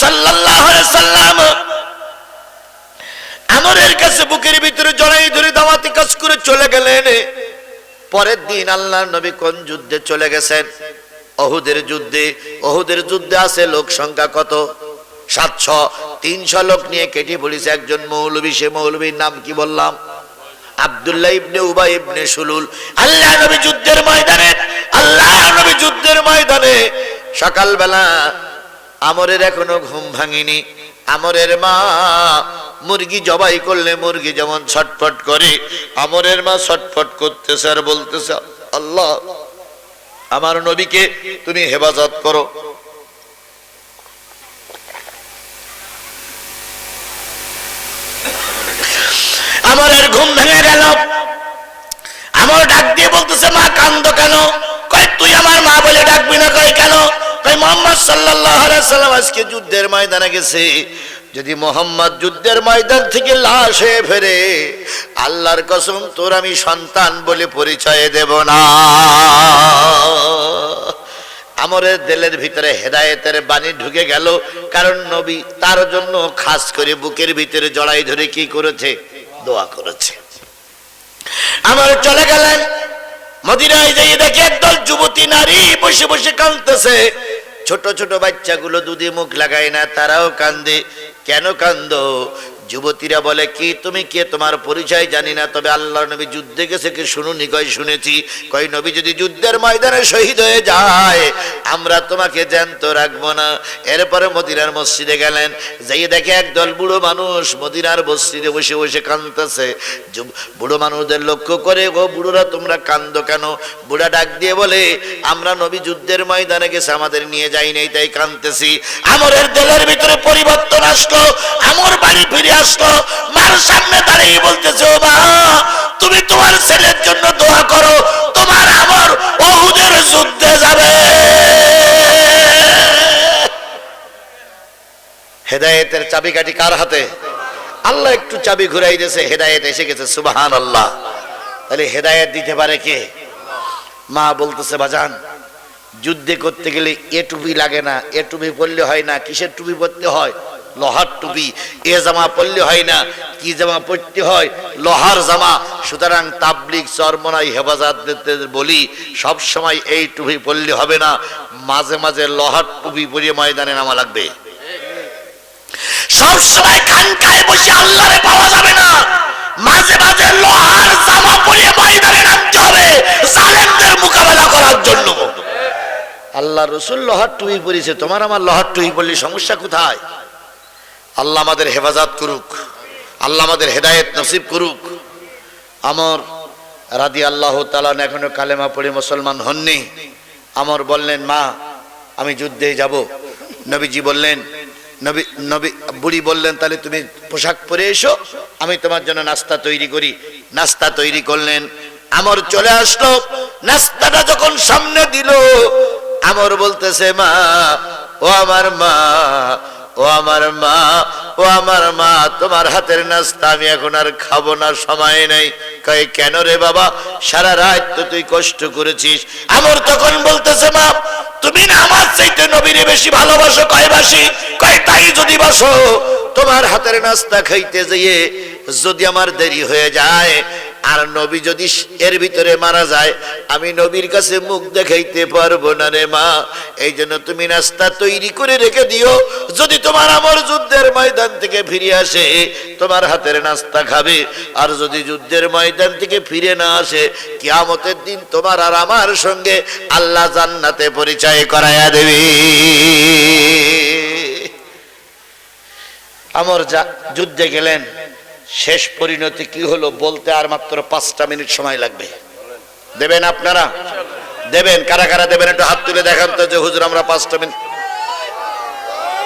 সাল্লাল্লাহু কাছে বুকের ভিতরে জড়াই ধরে দাওয়াতি কাজ করে চলে গেলেন। পরের দিন নবী কোন যুদ্ধে চলে গেছেন? অহুদের যুদ্ধে। অহুদের যুদ্ধে আছে লোক সংখ্যা কত? সাতশো। তিনশো লোক নিয়ে কেটে পড়েছে একজন মৌলবী, সে মৌলবীর নাম কি বললাম? আব্দুল্লাহ ইবনে উবাই ইবনে সুলুল। আল্লাহ নবী যুদ্ধের ময়দানে আল্লাহ নবী যুদ্ধের ময়দানে সকালবেলা আমরের এখনও ঘুম ভাঙিনি। আমরের মা মুরগি জবাই করলে মুরগি যেমন ছটফট করে, আমরের মা ছটফট করতেছে আর বলতেছে, আল্লাহ, আমার নবীকে তুমি হেফাজত করো। আমার ঘুম ভেঙে গেল। আমার ডাক দিয়ে বলতেছে, মা, কান্দ কেন কয় তুই আমার মা বলে ডাকবি না কয় কেন কয় মোহাম্মদ আলাইহি সাল্লাম আজকে যুদ্ধের ময়দানে গেছে। যদি মোহাম্মদ যুদ্ধের ময়দান থেকে লাশ ফেরে, আল্লাহর কসম তোর আমি সন্তান বলে পরিচয় দেব না। আমরের দিলের ভিতরে হেদায়েতের বাণী ঢুকে গেল, কারণ নবী তার জন্য খাস করে বুকের ভিতরে জড়াই ধরে কি করেছে? দোয়া করেছে। আমার চলে গেলেন, মদিনায় যাই দেখে একদল যুবতী নারী বসে বসে কাঁদতেছে। ছোট ছোট বাচ্চাগুলো দুধে মুখ লাগায় না তারাও কান্দে। কেন কান্দ? যুবতীরা বলে, কি তুমি কে? তোমার পরিচয় জানি না, তবে আল্লাহ নবী যুদ্ধে গেছে, কি শুনুনি কয় শুনেছি। কয়, নবী যদি যুদ্ধের ময়দানে শহীদ হয়ে যায়, আমরা তোমাকে জ্যান্ত রাখব না। এরপরে মদিনার মসজিদে গেলেন। যাই দেখে একদল বুড়ো মানুষ মদিনার মসজিদে বসে বসে কান্দতেছে বুড়ো মানুষদের লক্ষ্য করে ও বুড়োরা, তোমরা কান্দ কেন? বুড়া ডাক দিয়ে বলে, আমরা নবী যুদ্ধের ময়দানে গেছে, আমাদের নিয়ে যাই নাই, তাই কান্দতেছি আমরের দেলের ভিতরে পরিবর্তন আসলো, আমর বাড়ি ফিরে আসলো, মার সামনে দাঁড়িয়ে বলতেছে, ও মা, তুমি তোমার ছেলের জন্য দোয়া করো, তোমার আমর বহুদের যুদ্ধে যাবে। হেদায়েতের চাবিকাঠি কার হাতে? আল্লাহ একটু চাবি ঘুরাই দিয়েছে, হেদায়েত এসে গেছে সুবাহান আল্লাহ তাহলে হেদায়েত দিতে পারে কে? মা বলতেছে, বাজান, যুদ্ধে করতে গেলে এ টুপি লাগে না, এ টুপি পরলে হয় না, কিসের টুপি পরতে হয়? লোহার টুপি। এ জামা পরলে হয় না, কি জামা পরতে হয়? লোহার জামা। সুতরাং তাবলিক চরমনাই হেফাজত বলি, সব সময় এই টুপি পরলে হবে না। মাঝে মাঝে লোহার টুপি পরিয়ে ময়দানে নামা লাগবে। সব সময় খানকায় বসে আল্লাহরে পাওয়া যাবে না। মাঝে মাঝে লোহার জামা পরিয়ে ময়দানে নামতে হবে, জালেমদের মোকাবেলা করার জন্য। আল্লাহ রসুল লোহার টুপি পরিছে, তোমার আমার লোহার টুপি পড়লে সমস্যা কোথায়? আল্লাহ আমাদের হেফাজত করুক। আল্লাহ আমাদের হেদায়েত নসিব করুক। আমার রাদি আল্লাহ তালান এখনও কালেমা পড়ে মুসলমান হননি। আমর বললেন, মা, আমি যুদ্ধে যাব। নবীজি বললেন, নবী নবী, বুড়ি বললেন, তাহলে তুমি পোশাক পরে এসো, আমি তোমার জন্য নাস্তা তৈরি করি। নাস্তা তৈরি করলেন। আমর চলে আসলো। নাস্তাটা যখন সামনে দিল, আমর বলতেছে, মা, ও আমার মা ও আমার মা, ও আমার মা, তোমার হাতের নাস্তা আমি এখন আর খাব না, সময় নেই। কয়, কেন রে বাবা? সারা রাত তো তুই কষ্ট করেছিস। আমার তখন বলতেছে, মা, তুমি না আমার চাইতে নবীরে বেশি ভালোবাসো, কয় বাসি? কয়, তাই যদি বাসো, তোমার হাতের নাস্তা খাইতে যেয়ে যদি আমার দেরি হয়ে যায় আর নবী যদি এর ভিতরে মারা যায়, আমি নবীর কাছে মুখ দেখাইতে পারব না রে মা। এই জন্য তুমি নাস্তা তৈরি করে রেখে দিও। যদি তোমার আমার যুদ্ধের ময়দান থেকে ফিরে আসে, তোমার হাতের নাস্তা খাবে। আর যদি যুদ্ধের ময়দান থেকে ফিরে না আসে, কিয়ামতের দিন তোমার আর আমার সঙ্গে আল্লাহ জান্নাতে পরিচয় করাইয়া দেবে। আমার যা যুদ্ধে গেলেন। শেষ পরিণতি কি হলো বলতে আর মাত্র পাঁচটা মিনিট সময় লাগবে। দেবেন আপনারা? দেবেন, কারা কারা দেবেন? একটু হাত তুলে দেখান তো যে হুজুর, আমরা পাঁচটা মিনিট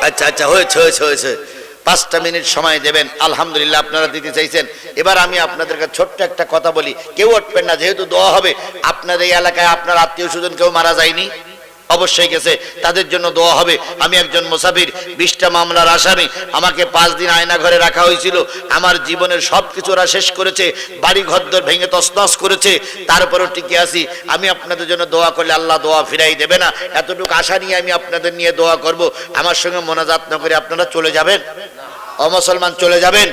আচ্ছা আচ্ছা হয়েছে হয়েছে হয়েছে। পাঁচটা মিনিট সময় দেবেন। আলহামদুলিল্লাহ, আপনারা দিতে চাইছেন। এবার আমি আপনাদের কাছে ছোট্ট একটা কথা বলি। কেউ উঠবেন না, যেহেতু দোয়া হবে। আপনার এই এলাকায় আপনার আত্মীয় স্বজন কেউ মারা যায়নি। অবশ্যই গেছে। তাদের জন্য দোয়া হবে। আমি একজন মুসাফির, বিশটা মামলার আসামি। আমাকে পাঁচ দিন আয়না ঘরে রাখা হয়েছিল। আমার জীবনের সব কিছু ওরা শেষ করেছে। বাড়ি ঘরদর ভেঙে তসনস করেছে। তারপরেও টিকে আছি। আমি আপনাদের জন্য দোয়া করলে আল্লাহ দোয়া ফিরাই দেবে না। এতটুকু আশা নিয়ে আমি আপনাদের নিয়ে দোয়া করব। আমার সঙ্গে মোনাজাত না করে আপনারা চলে যাবেন? অমুসলমান চলে যাবেন?